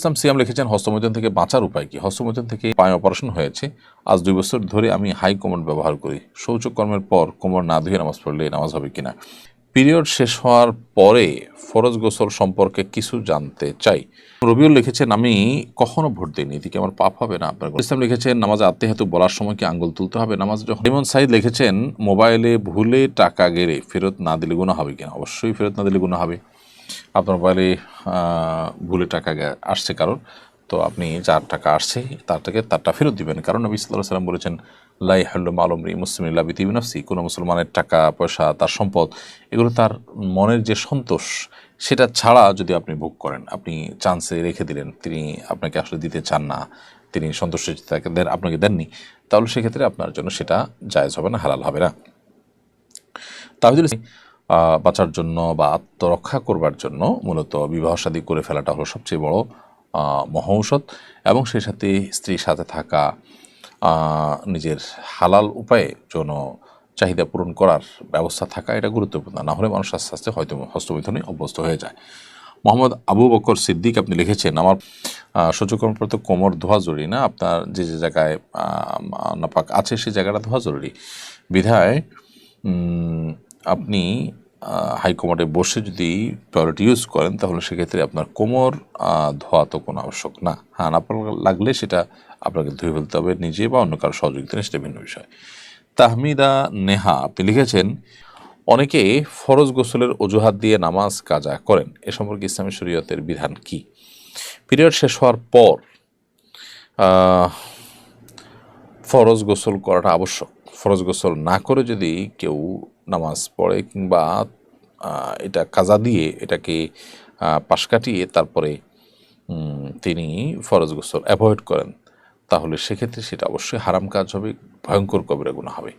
ইসলাম সিয়াম লিখেছেন হস্তমৈথুন থেকে বাঁচার উপায় কি? হস্তমৈথুন থেকে পায়ে অপারেশন হয়েছে। আজ দুই বছর ধরে আমি হাই কোমর ব্যবহার করি। শৌচকর্মের পর কোমর না ধুয়ে নামাজ পড়লে নামাজ হবে কিনা? পিরিয়ড শেষ হওয়ার পরে ফরজ গোসল সম্পর্কে কিছু জানতে চাই। রবিউল লিখেছেন, আমি কখনো ভোট দিইনি। এদিকে আমার পাপ হবে না আপনার ইসলাম লিখেছেন, নামাজ আত্মে হেতু বলার সময় কি আঙ্গুল তুলতে হবে? নামাজ যখন ইমন সাইদ লিখেছেন, মোবাইলে ভুলে টাকা গেড়ে ফেরত না দিলে গুণা হবে কিনা? অবশ্যই ফেরত না দিলে গুণা হবে। আপনার মোবাইলে ভুলে টাকা আসছে কারণ। তো আপনি যার টাকা আসছে, তার থেকে তারটা ফেরত দিবেন। কারণ নবী সাল্লাহ সাল্লাম বলেছেন লাই হাল্লুম আলমরি মুসলিম ইল্লাবিতি বিনফসি। কোনো মুসলমানের টাকা, পয়সা, তার সম্পদ, এগুলো তার মনের যে সন্তোষ, সেটা ছাড়া যদি আপনি ভোগ করেন, আপনি চান্সে রেখে দিলেন, তিনি আপনাকে আসলে দিতে চান না, তিনি সন্তুষ্ট তাকে দেন, আপনাকে দেননি, তাহলে সেক্ষেত্রে আপনার জন্য সেটা জায়েজ হবে না, হালাল হবে না। তাহলে বাঁচার জন্য বা আত্মরক্ষা করবার জন্য মূলত বিবাহ শাদী করে ফেলাটা হলো সবচেয়ে বড় মহৌষধ এবং সেই সাথে স্ত্রীর সাথে থাকা নিজের হালাল উপায়ে যৌন চাহিদা পূরণ করার ব্যবস্থা থাকা এটা গুরুত্বপূর্ণ। না হলে মানুষ আস্তে আস্তে হয়তো হস্তমিথনে অভ্যস্ত হয়ে যায়। মোহাম্মদ আবু বকর সিদ্দিক আপনি লিখেছেন, আমার সূর্যকর্মপ্রাপ্ত কোমর ধোয়া জরুরি না? আপনার যে যে জায়গায় নাপাক আছে সেই জায়গাটা ধোয়া জরুরি। বিধায় আপনি হাইকমান্ডে বসে যদি টয়লেট ইউজ করেন, তাহলে সেক্ষেত্রে আপনার কোমর ধোয়া তো কোনো আবশ্যক না। হ্যাঁ আপনার লাগলে সেটা আপনাকে ধুয়ে ফেলতে হবে নিজে বা অন্য কারও সহযোগিতা সেটা ভিন্ন বিষয়। তাহমিদা নেহা, আপনি লিখেছেন, অনেকে ফরজ গোসলের অজুহাত দিয়ে নামাজ কাজা করেন। এ সম্পর্কে ইসলামী শরীয়তের বিধান কি? পিরিয়ড শেষ হওয়ার পর ফরজ গোসল করাটা আবশ্যক। ফরজ গোসল না করে যদি কেউ নামাজ পড়ে কিংবা এটা কাজা দিয়ে এটাকে পাশ কাটিয়ে তারপরে তিনি ফরজ গোসল অ্যাভয়েড করেন, তাহলে সেক্ষেত্রে সেটা অবশ্যই হারাম কাজ হবে, ভয়ঙ্কর কবিরা গুণা হবে।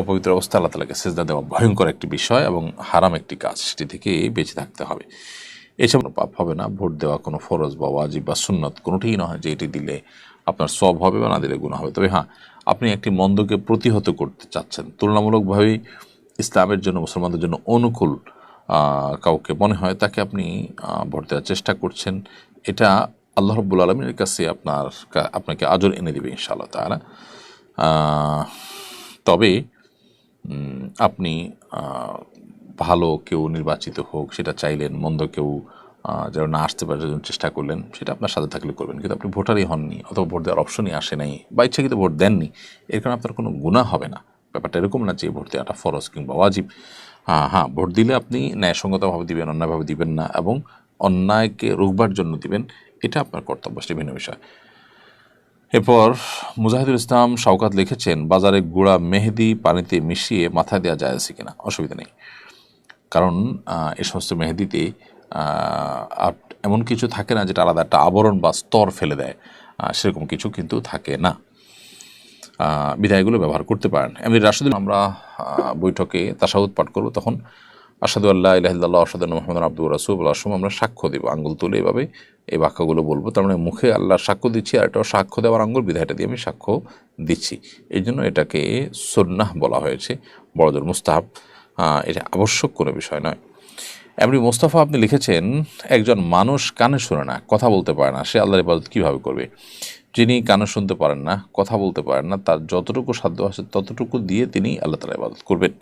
অপবিত্র অবস্থা আল্লাহ তালাকে সেজদা দেওয়া ভয়ঙ্কর একটি বিষয় এবং হারাম একটি কাজ, সেটি থেকে বেঁচে থাকতে হবে। এসব পাপ হবে না, ভোট দেওয়া কোনো ফরজ বা ওয়াজিব বা সুন্নত কোনোটিই নয় যে এটি দিলে আপনার সব হবে বা না দিলে গুণা হবে। তবে হ্যাঁ আপনি একটি মন্দকে প্রতিহত করতে চাচ্ছেন, তুলনামূলকভাবেই ইসলামের জন্য, মুসলমানদের জন্য অনুকূল কাউকে মনে হয় তাকে আপনি ভোট দেওয়ার চেষ্টা করছেন, এটা আল্লাহ রব্বুল আলমীর কাছে আপনার আপনাকে আজর এনে দেবে ইনশাআল্লাহ তারা তবে আপনি ভালো কেউ নির্বাচিত হোক, সেটা চাইলেন, মন্দ কেউ যেন না আসতে পারে, সেজন্য চেষ্টা করলেন, সেটা আপনার সাথে থাকলে করবেন, কিন্তু আপনি ভোটারই হননি, অথবা ভোট দেওয়ার অপশনই আসে নাই, বা ইচ্ছাকৃত ভোট দেননি, এর কারণে আপনার কোনো গুণা হবে না। ব্যাপারটা এরকম না যে ভোট দেওয়াটা ফরজ কিংবা ওয়াজিব। হ্যাঁ হ্যাঁ ভোট দিলে আপনি ন্যায়সঙ্গতভাবে দিবেন, অন্যায়ভাবে দিবেন না এবং অন্যায়কে রুখবার জন্য দিবেন, এটা আপনার কর্তব্য, সেটা ভিন্ন বিষয়। এরপর মুজাহিদুল ইসলাম শওকাত লিখেছেন, বাজারে গুঁড়া মেহেদি পানিতে মিশিয়ে মাথায় দেওয়া যায় আছে কিনা? অসুবিধা নেই। কারণ এ সমস্ত মেহেদিতে এমন কিছু থাকে না যেটা আলাদা একটা আবরণ বা স্তর ফেলে দেয়। সেরকম কিছু কিন্তু থাকে না। বিধায়গুলো ব্যবহার করতে পারেন। এমনি রাশিদুল আমরা বৈঠকে তাসাউদ পাঠ করব, তখন আসাদু আল্লাহ ইলাহিল্লাহ আসাদ মোহাম্মদ আব্দুর রাসুল আসম আমরা সাক্ষ্য দেবো, আঙ্গুল তুলে এভাবে এই বাক্যগুলো বলব। তার মানে মুখে আল্লাহ সাক্ষ্য দিচ্ছি আর এটাও সাক্ষ্য দেওয়ার আঙ্গুল বিধায়টা দিয়ে আমি সাক্ষ্য দিচ্ছি। এই জন্য এটাকে সন্ন্যাহ বলা হয়েছে, বড়জোর মুস্তাহাব এটা আবশ্যক কোনো বিষয় নয়। এমনি মোস্তফা আপনি লিখেছেন, একজন মানুষ কানে শোনে না, কথা বলতে পারে না, সে আল্লাহর ইবাদত কীভাবে করবে? যিনি কানে শুনতে পারেন না, কথা বলতে পারেন না, তার যতটুকু সাধ্য আছে ততটুকু দিয়ে তিনি আল্লাহ তালা ইবাদত করবেন।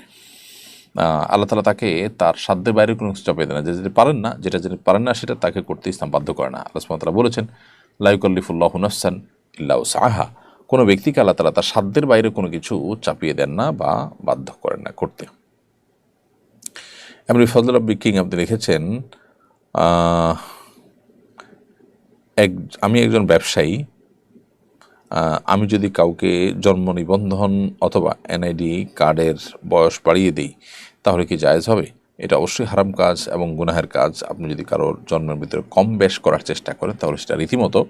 আল্লাহ তালা তাকে তার সাধ্যের বাইরে কোনো কিছু চাপিয়ে দেন না। যে যদি পারেন না, যেটা যিনি পারেন না, সেটা তাকে করতে ইসলাম বাধ্য করে না। আল্লাহ তাআলা বলেছেন লাইকল্লিফুল্লাহ নফসান ইল্লাউ সাহা কোনো ব্যক্তিকে আল্লাহ তালা তার সাধ্যের বাইরে কোনো কিছু চাপিয়ে দেন না বা বাধ্য করেন না করতে। এমনি ফজল রব্বি কিং আপনি লিখেছেন এক, আমি একজন ব্যবসায়ী আমি যদি কাউকে জন্ম নিবন্ধন অথবা এনআইডি কার্ডের বয়স বাড়িয়ে দিই, তাহলে কি জায়েজ হবে? এটা অবশ্যই হারাম কাজ এবং গুনাহের কাজ। আপনি যদি কারোর জন্মের ভিতরে কম বেশ করার চেষ্টা করেন, তাহলে সেটা রীতিমতো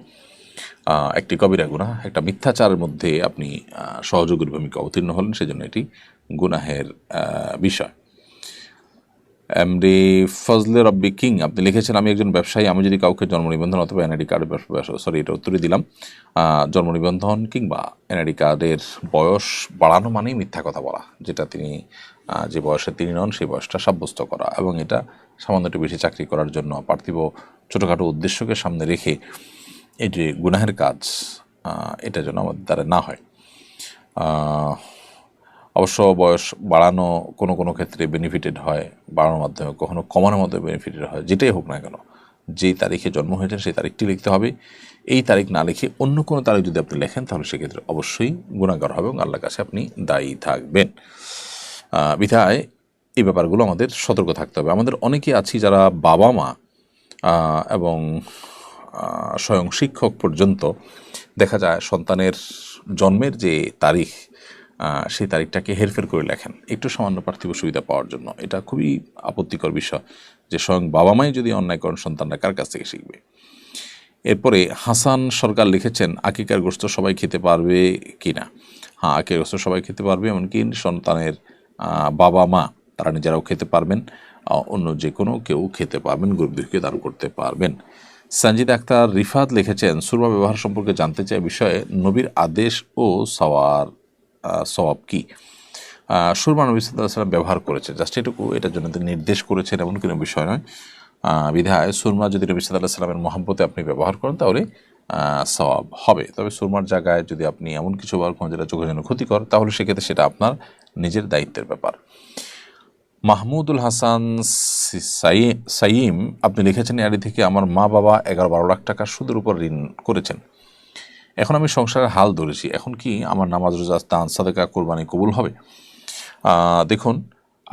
একটি কবিরা গুনাহ, একটা মিথ্যাচারের মধ্যে আপনি সহযোগীর ভূমিকা অবতীর্ণ হলেন। সেজন্য এটি গুনাহের বিষয়। এমডি ফজলে রব্বি কিং আপনি লিখেছেন, আমি একজন ব্যবসায়ী, আমি যদি কাউকে জন্ম নিবন্ধন অথবা এনআইডি কার্ডের সরি এটা উত্তরে দিলাম। জন্ম নিবন্ধন কিংবা এনআইডি কার্ডের বয়স বাড়ানো মানেই মিথ্যা কথা বলা, যেটা তিনি যে বয়সে তিনি নন, সেই বয়সটা সাব্যস্ত করা এবং এটা সামান্য একটু বেশি চাকরি করার জন্য পার্থিব ছোটোখাটো উদ্দেশ্যকে সামনে রেখে এই যে গুনাহের কাজ এটা যেন আমাদের দ্বারা না হয়। অবশ্য বয়স বাড়ানো কোনো কোনো ক্ষেত্রে বেনিফিটেড হয়, বাড়ানোর মাধ্যমে, কখনো কমানোর মাধ্যমে বেনিফিটেড হয়, যেটাই হোক না কেন। যেই তারিখে জন্ম হয়েছে সেই তারিখটি লিখতে হবে। এই তারিখ না লিখে অন্য কোনো তারিখ যদি আপনি লেখেন, তাহলে সেক্ষেত্রে অবশ্যই গুণাগার হবে এবং আল্লাহর কাছে আপনি দায়ী থাকবেন। বিধায় এই ব্যাপারগুলো আমাদের সতর্ক থাকতে হবে। আমাদের অনেকে আছি যারা বাবা মা এবং স্বয়ং শিক্ষক পর্যন্ত দেখা যায় সন্তানের জন্মের যে তারিখ সেই তারিখটাকে হেরফের করে লেখেন। একটু সামান্য পার্থিব সুবিধা পাওয়ার জন্য। এটা খুবই আপত্তিকর বিষয় যে স্বয়ং বাবা মাই যদি অন্যায় করেন, সন্তানরা কার কাছ থেকে শিখবে? এরপরে হাসান সরকার লিখেছেন, আকিকার গোস্ত সবাই খেতে পারবে কি না হ্যাঁ আকিকার গোস্ত সবাই খেতে পারবে, এমনকি সন্তানের বাবা মা, তারা নিজেরাও খেতে পারবেন। অন্য যে কোনো কেউ খেতে পারবেন গরিব দুঃখীকে দান করতে পারবেন। সঞ্জিদ আক্তার রিফাত লিখেছেন, সুরমা ব্যবহার সম্পর্কে জানতে চাই বিষয়ে নবীর আদেশ ও সওয়ার। সওয়াব কি? সুরমা নবী সাল্লাম ব্যবহার করেছে, জাস্ট এটুকু, এটার জন্য তিনি নির্দেশ করেছেন এমন কোনো বিষয় নয়। বিধায় সুরমা যদি নবী সাল্লাহ সাল্লামের মহাব্বতে আপনি ব্যবহার করেন, তাহলে সওয়াব হবে। তবে সুরমার জায়গায় যদি আপনি এমন কিছু ব্যবহার করেন যেটা চোখের জন্য ক্ষতিকর, তাহলে সেক্ষেত্রে সেটা আপনার নিজের দায়িত্বের ব্যাপার। মাহমুদুল হাসান সাইম, আপনি লিখেছেন এআডি থেকে আমার মা বাবা এগারো বারো লাখ টাকা সুদের উপর ঋণ করেছেন। এখন আমি সংসারের হাল ধরেছি। এখন কি আমার নামাজ রোজা স্থান সাদেকা, কোরবানি কবুল হবে? দেখুন,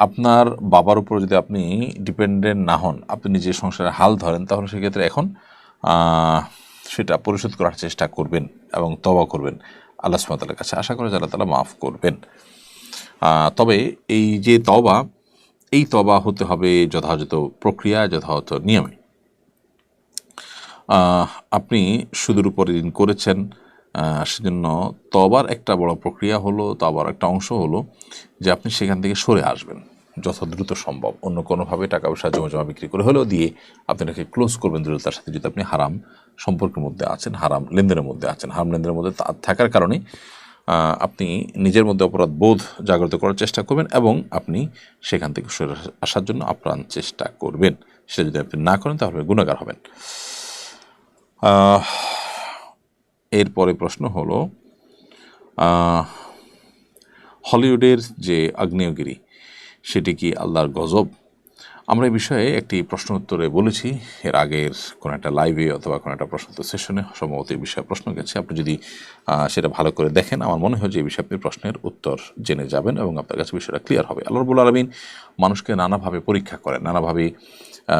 আপনার বাবার উপর যদি আপনি ডিপেন্ডেন্ট না হন, আপনি নিজে সংসারের হাল ধরেন, তাহলে সেক্ষেত্রে এখন সেটা পরিশোধ করার চেষ্টা করবেন এবং তবা করবেন আল্লাহ সুমাতালের কাছে। আশা করে যারা তারা মাফ করবেন। তবে এই যে তবা এই তবা হতে হবে যথাযথ প্রক্রিয়া, যথাযথ নিয়মে। আপনি সুদের উপর ঋণ করেছেন সেজন্য তবার একটা বড় প্রক্রিয়া হলো, তবার একটা অংশ হলো যে আপনি সেখান থেকে সরে আসবেন যত দ্রুত সম্ভব। অন্য কোনোভাবে টাকা পয়সা জমা জমা বিক্রি করে হলেও দিয়ে আপনি এটাকে ক্লোজ করবেন দ্রুততার সাথে যদি আপনি হারাম সম্পর্কের মধ্যে আছেন, হারাম লেনদেনের মধ্যে আছেন। হারাম লেনদেনের মধ্যে থাকার কারণে আপনি নিজের মধ্যে অপরাধ বোধ জাগ্রত করার চেষ্টা করবেন এবং আপনি সেখান থেকে সরে আসার জন্য আপ্রাণ চেষ্টা করবেন। সেটা যদি আপনি না করেন, তাহলে গুণাগার হবেন। এরপরে প্রশ্ন হলো হলিউডের যে আগ্নেয়গিরি সেটি কি আল্লাহর গজব? আমরা এই বিষয়ে একটি প্রশ্ন উত্তরে বলেছি। এর আগের কোনো একটা লাইভে অথবা কোনো একটা প্রশ্ন উত্তর সেশনে সম্ভবত এই বিষয়ে প্রশ্ন গেছে। আপনি যদি সেটা ভালো করে দেখেন, আমার মনে হয় যে এই বিষয়ে আপনি প্রশ্নের উত্তর জেনে যাবেন এবং আপনার কাছে বিষয়টা ক্লিয়ার হবে। আল্লাহ রবুল আলমিন মানুষকে নানাভাবে পরীক্ষা করেন, নানাভাবে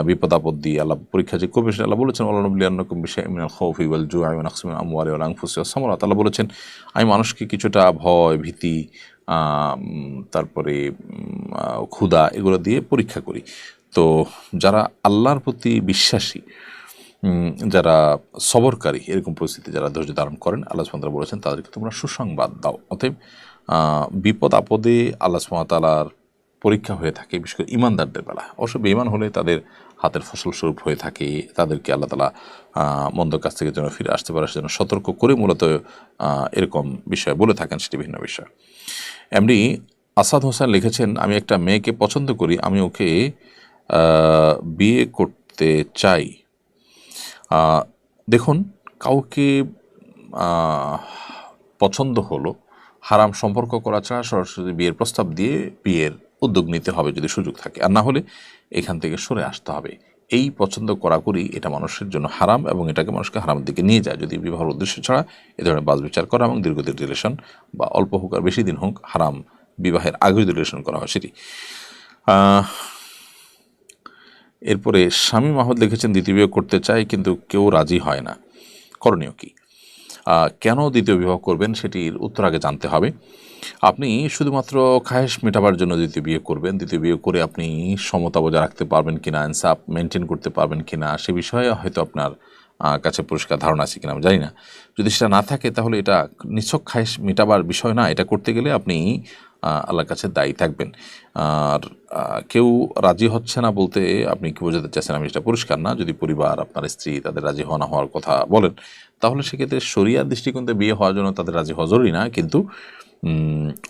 বিপদ আপদ দিয়ে আল্লাহ পরীক্ষা যে করবে সেটা আল্লাহ বলেছেন আল্লাহ নবী আন্নকুম বিষয় ইমিনাল খৌফ ইউল জু আমিন আল্লাহ বলেছেন, আমি মানুষকে কিছুটা ভয়, ভীতি তারপরে ক্ষুধা এগুলো দিয়ে পরীক্ষা করি। তো যারা আল্লাহর প্রতি বিশ্বাসী যারা সবরকারী এরকম পরিস্থিতি যারা ধৈর্য ধারণ করেন, আল্লাহ সুমাতারা বলেছেন, তাদেরকে তোমরা সুসংবাদ দাও। অতএব বিপদ আপদে আল্লাহ সুমাতালার পরীক্ষা হয়ে থাকে, বিশেষ করে ইমানদারদের বেলা। অবশ্য বেইমান হলে তাদের হাতের ফসল স্বরূপ হয়ে থাকে, তাদেরকে আল্লাহ তালা মন্দ কাছ থেকে যেন ফিরে আসতে পারে, সেজন্য সতর্ক করে মূলত এরকম বিষয় বলে থাকেন, সেটি ভিন্ন বিষয়। এমনি আসাদ হোসেন লিখেছেন, আমি একটা মেয়েকে পছন্দ করি, আমি ওকে বিয়ে করতে চাই। দেখুন, কাউকে পছন্দ হলো, হারাম সম্পর্ক করা ছাড়া সরাসরি বিয়ের প্রস্তাব দিয়ে বিয়ের উদ্যোগ নিতে হবে যদি সুযোগ থাকে। আর না হলে এখান থেকে সরে আসতে হবে। এই পছন্দ করা করি, এটা মানুষের জন্য হারাম এবং এটাকে মানুষকে হারামের দিকে নিয়ে যায়। যদি বিবাহের উদ্দেশ্য ছাড়া এ ধরনের বাজ বিচার করা এবং দীর্ঘদিন রিলেশন বা অল্প হোক আর বেশি দিন হোক হারাম বিবাহের আগে যদি রিলেশন করা হয় সেটি। এরপরে স্বামী মাহমুদ লিখেছেন, দ্বিতীয় বিবাহ করতে চাই কিন্তু কেউ রাজি হয় না। করণীয় কি? কেন দ্বিতীয় বিবাহ করবেন সেটির উত্তর আগে জানতে হবে। আপনি শুধুমাত্র খায়েশ মেটাবার জন্য দ্বিতীয় বিয়ে করবেন, দ্বিতীয় বিয়ে করে আপনি সমতা বজায় রাখতে পারবেন কিনা, ইনসাফ মেনটেন করতে পারবেন কিনা, সে বিষয়ে হয়তো আপনার কাছে পরিষ্কার ধারণা আছে কিনা, আমি জানি না। যদি সেটা না থাকে তাহলে এটা নিছক খায়েশ মেটাবার বিষয় না, এটা করতে গেলে আপনি আল্লাহর কাছে দায়ী থাকবেন। আর কেউ রাজি হচ্ছে না বলতে আপনি কি বোঝাতে চাচ্ছেন আমি সেটা পরিষ্কার না, যদি পরিবার, আপনার স্ত্রী তাদের রাজি হওয়া না হওয়ার কথা বলেন, তাহলে সেক্ষেত্রে শরিয়ার দৃষ্টিকোণ বিয়ে হওয়ার জন্য তাদের রাজি হওয়া জরুরি না, কিন্তু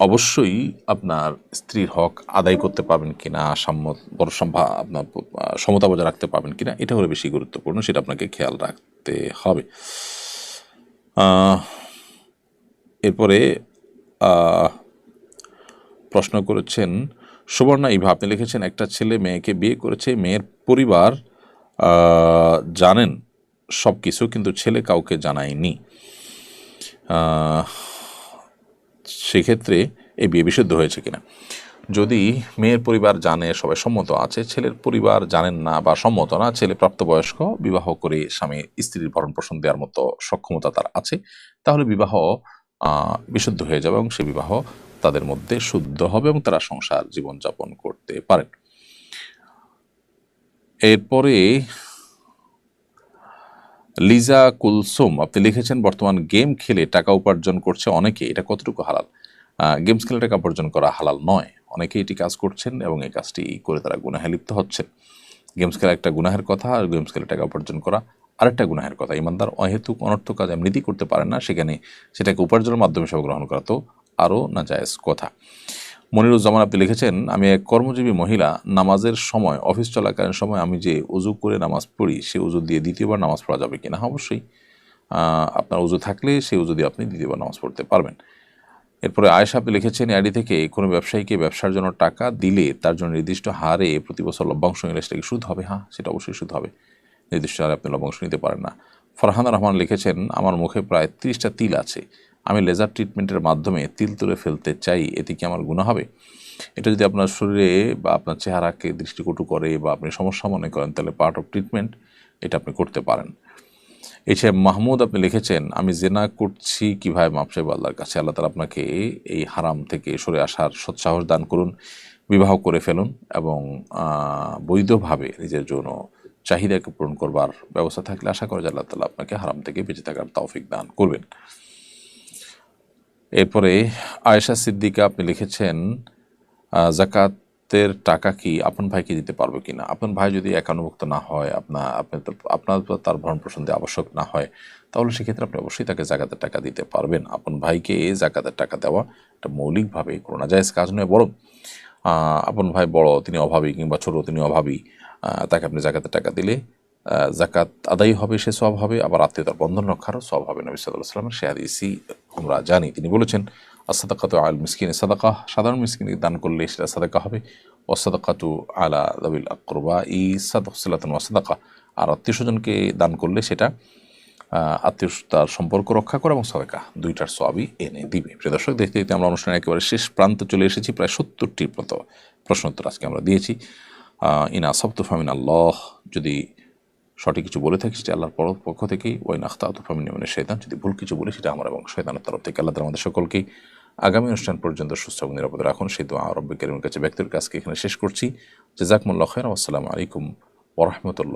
অবশ্যই আপনার স্ত্রীর হক আদায় করতে পারবেন কিনা, সাম্য বড় সম্ভা আপনার সমতা বজায় রাখতে পারবেন কিনা, এটা হলো বেশি গুরুত্বপূর্ণ, সেটা আপনাকে খেয়াল রাখতে হবে। এরপরে প্রশ্ন করেছেন, সুবর্ণা ইভা, আপনি লিখেছেন, একটা ছেলে মেয়েকে বিয়ে করেছে, মেয়ের পরিবার জানেন সব কিছু কিন্তু ছেলে কাউকে জানায়নি। সেক্ষেত্রে এই বিয়ে বিশুদ্ধ হয়েছে কিনা? যদি মেয়ের পরিবার জানে, সবাই সম্মত আছে, ছেলের পরিবার জানেন না বা সম্মত না, ছেলে প্রাপ্তবয়স্ক, বিবাহ করে স্বামী স্ত্রীর ভরণ পোষণ দেওয়ার মতো সক্ষমতা তার আছে, তাহলে বিবাহ বিশুদ্ধ হয়ে যাবে এবং সে বিবাহ তাদের মধ্যে শুদ্ধ হবে এবং তারা সংসার জীবনযাপন করতে পারেন। এরপরে লিজা কুলসুম, আপনি লিখেছেন, বর্তমান গেম খেলে টাকা উপার্জন করছে অনেকে, এটা কতটুকু হালাল? গেমস খেলে টাকা উপার্জন করা হালাল নয়। অনেকে এটি কাজ করছেন এবং এই কাজটি করে তারা গুনাহে লিপ্ত হচ্ছেন গেমস খেলা একটা গুনাহের কথা আর গেমস খেলে টাকা উপার্জন করা আরেকটা গুনাহের কথা। ইমানদার অহেতুক অনর্থক কাজ এমনিতেই করতে পারেন না সেখানে সেটাকে উপার্জনের মাধ্যমে হিসাবে গ্রহণ করা তো আরও না জায়েজ কথা। মনিরুজ্জামান আপনি লিখেছেন আমি এক কর্মজীবী মহিলা নামাজের সময় অফিস চলাকালীন সময় আমি যে উজু করে নামাজ পড়ি সে উজু দিয়ে দ্বিতীয়বার নামাজ পড়া যাবে কিনা? হ্যাঁ, অবশ্যই। আপনার উজু থাকলে সেই উজু দিয়ে আপনি দ্বিতীয়বার নামাজ পড়তে পারবেন। এরপরে আয়েশা আপনি লিখেছেন আইডি থেকে কোনো ব্যবসায়ীকে ব্যবসার জন্য টাকা দিলে তার জন্য নির্দিষ্ট হারে প্রতি বছর লভ্যাংশ নিলে সেটা কি সুদ হবে? হ্যাঁ সেটা অবশ্যই সুদ হবে। নির্দিষ্ট হারে আপনি লভ্যাংশ নিতে পারেন না। ফরহান রহমান লিখেছেন, আমার মুখে প্রায় তিরিশটা তিল আছে। আমি লেজার ট্রিটমেন্টের মাধ্যমে তিল তুলে ফেলতে চাই, এতে কি আমার গুণা হবে? এটা যদি আপনার শরীরে বা আপনার চেহারাকে দৃষ্টিকটু করে বা আপনি সমস্যা মনে করেন, তাহলে পার্ট অফ ট্রিটমেন্ট এটা আপনি করতে পারেন। এছাড়া মাহমুদ আপনি লিখেছেন আমি জেনা করছি কীভাবে মাপ চাইব আল্লাহর কাছে। আল্লাহ তালা আপনাকে এই হারাম থেকে সরে আসার সৎসাহস দান করুন বিবাহ করে ফেলুন এবং বৈধভাবে নিজের জন্য চাহিদাকে পূরণ করবার ব্যবস্থা থাকলে আশা করে যে আল্লাহ তালা আপনাকে হারাম থেকে বেঁচে থাকার তৌফিক দান করবেন। এরপরে আয়েশা সিদ্দিকা আপনি লিখেছেন আহ, জাকাতের টাকা কি আপন ভাইকে দিতে পারবে কিনা? আপন ভাই যদি একানুভুক্ত না হয় আপনার আপনি তো- আপনার তার ভরণ পোষণ দেওয়া আবশ্যক না হয়, তাহলে সেক্ষেত্রে আপনি অবশ্যই তাকে জাকাতের টাকা দিতে পারবেন। আপন ভাইকে এই জাকাতের টাকা দেওয়া এটা মৌলিকভাবে কোনো নাজায়জ কাজ নয়, বরং আপন ভাই বড়, তিনি অভাবী কিংবা ছোট, তিনি অভাবী তাকে আপনি জাকাতের টাকা দিলে জাকাত আদায়ী হবে, সে সব হবে, আবার আত্মীয়তার বন্ধন রক্ষারও সব হবে। নবী সাল্লাহ সাল্লামের সে হাদিসই আমরা জানি। তিনি বলেছেন আসাদাকাতু আল মিসকিনে, সাদাকা সাধারণ মিসকিনকে দান করলে সেটা সাদাকা হবে। ওসাদাকাতু আলা দাবিল আকরবা ই সাদক সালাতন ওয়াসাদাকা আর আত্মীয় স্বজনকে দান করলে সেটা আত্মীয়তার সম্পর্ক রক্ষা করা এবং সবাইকা দুইটার সবই এনে দিবে। প্রিয় দর্শক, দেখতে দেখতে আমরা অনুষ্ঠানের একেবারে শেষ প্রান্তে চলে এসেছি, প্রায় সত্তরটির মতো প্রশ্নোত্তর আজকে আমরা দিয়েছি। ইনা সপ্তু ফামিন আল্লাহ যদি সঠিক কিছু বলে থাকি সেটা আল্লাহর পর- পক্ষ থেকেই ওই নাখতা আতুফামিন মানে শৈতান যদি ভুল কিছু বলি, সেটা আমার এবং শৈতানের তরফ থেকে আল্লাহ আমাদের সকলকেই আগামী অনুষ্ঠান পর্যন্ত সুস্থ এবং নিরাপদে রাখুন। সেই দোয়া আরব্য কাছে ব্যক্তির কাজকে এখানে শেষ করছি। জেজাকমুল্লাহ খের আসসালামু আলাইকুম ওরহমতুল্লাহ